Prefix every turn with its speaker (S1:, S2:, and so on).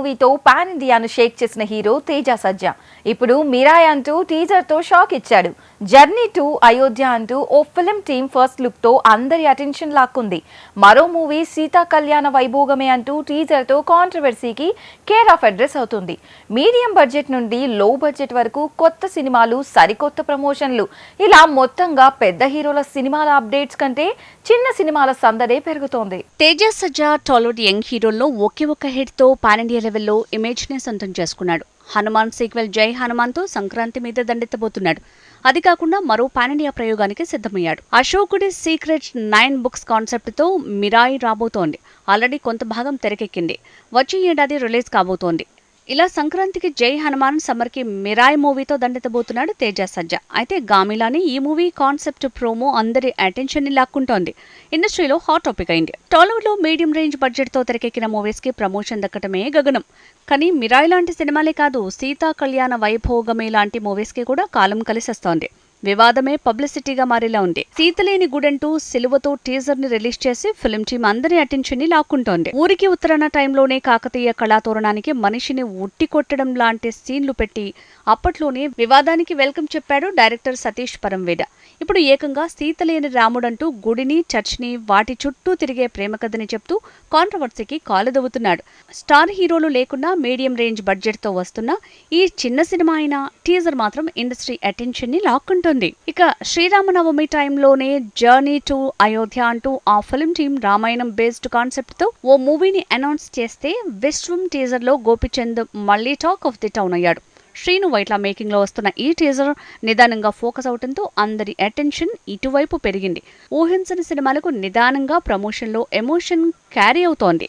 S1: మూవీతో పాన్ ఇండియాను షేక్ చేసిన హీరో తేజ సజ్జా. ఇప్పుడు మిరాయ్ అంటూ టీజర్తో షాక్ ఇచ్చాడు. జర్నీ టు అయోధ్య అంటూ ఓ ఫిలిం టీమ్ ఫస్ట్ లుక్తో అందరి అటెన్షన్ లాక్కుంది. మరో మూవీ సీతా కళ్యాణ వైభోగమే అంటూ టీజర్తో కాంట్రవర్సీకి కేర్ ఆఫ్ అడ్రస్ అవుతుంది. మీడియం బడ్జెట్ నుండి లో బడ్జెట్ వరకు కొత్త సినిమాలు సరికొత్త ప్రమోషన్లు. ఇలా మొత్తంగా పెద్ద హీరోల సినిమాల అప్డేట్స్ కంటే చిన్న సినిమాల సందడే పెరుగుతోంది.
S2: తేజ సజ్జా టాలీవుడ్ యంగ్ హీరోల్లో ఒకే ఒక్క హిట్తో పాన్ ఇండియా లెవెల్లో ఇమేజ్ని సొంతం చేసుకున్నాడు. హనుమాన్ సీక్వెల్ జై హనుమాన్తో సంక్రాంతి మీద దండెత్తబోతున్నాడు. అది కాకుండా మరో పానిండియా ప్రయోగానికి సిద్ధమయ్యాడు. అశోకుడి సీక్రెట్ నైన్ బుక్స్ కాన్సెప్ట్తో మిరాయి రాబోతోంది. ఆల్రెడీ కొంత భాగం తెరకెక్కింది. వచ్చే ఏడాది రిలీజ్ కాబోతోంది. ఇలా సంక్రాంతికి జై హనుమాన్ సమ్మర్కి మిరాయ్ మూవీతో దండెత్తబోతున్నాడు తేజ సజ్జ అయితే గామిలాని ఈ మూవీ కాన్సెప్ట్ ప్రోమో అందరి అటెన్షన్ని లాక్కుంటోంది. ఇండస్ట్రీలో హాట్ టాపిక్ అయింది. టాలీవుడ్లో మీడియం రేంజ్ బడ్జెట్తో తెరకెక్కిన మూవీస్కి ప్రమోషన్ దక్కటమే గగనం. కానీ మిరాయ్ లాంటి సినిమాలే కాదు సీతా కళ్యాణ వైభోగమే లాంటి మూవీస్కి కూడా కాలం కలిసొస్తోంది. వివాదమే పబ్లిసిటీగా మారేలా ఉంది. సీతలేని గుడంటూ సిలువతో టీజర్ని రిలీజ్ చేసి ఫిల్మ్ టీం అందరి అటెన్షన్ని లాక్కుంటోంది. ఊరికి ఉత్తరాన టైంలోనే కాకతీయ కళాతోరణానికి మనిషిని ఉట్టి కొట్టడం లాంటి సీన్లు పెట్టి అప్పట్లోనే వివాదానికి వెల్కమ్ చెప్పాడు డైరెక్టర్ సతీష్ పరంవేద. ఇప్పుడు ఏకంగా సీతలేని రాముడంటూ గుడిని చర్చ్ని వాటి చుట్టూ తిరిగే ప్రేమ కథని చెప్తూ కాంట్రవర్సీకి కాలుదవ్వుతున్నాడు. స్టార్ హీరోలు లేకున్నా మీడియం రేంజ్ బడ్జెట్తో వస్తున్న ఈ చిన్న సినిమా అయిన టీజర్ మాత్రం ఇండస్ట్రీ అటెన్షన్ని లాక్కుంటుంది ఇక శ్రీరామనవమి టైంలోనే జర్నీ టు అయోధ్య అంటూ ఆ ఫిల్మ్ టీం రామాయణం బేస్డ్ కాన్సెప్ట్తో ఓ మూవీని అనౌన్స్ చేస్తే విశ్వం టీజర్లో గోపిచంద్ మళ్ళీ టాక్ ఆఫ్ ది టౌన్ అయ్యాడు. శ్రీను వైట్ల మేకింగ్లో వస్తున్న ఈ టీజర్ నిదానంగా ఫోకస్ అవడంతో అందరి అటెన్షన్ ఇటువైపు పెరిగింది. ఊహించని సినిమాలకు నిదానంగా ప్రమోషన్లో ఎమోషన్ క్యారీ అవుతోంది.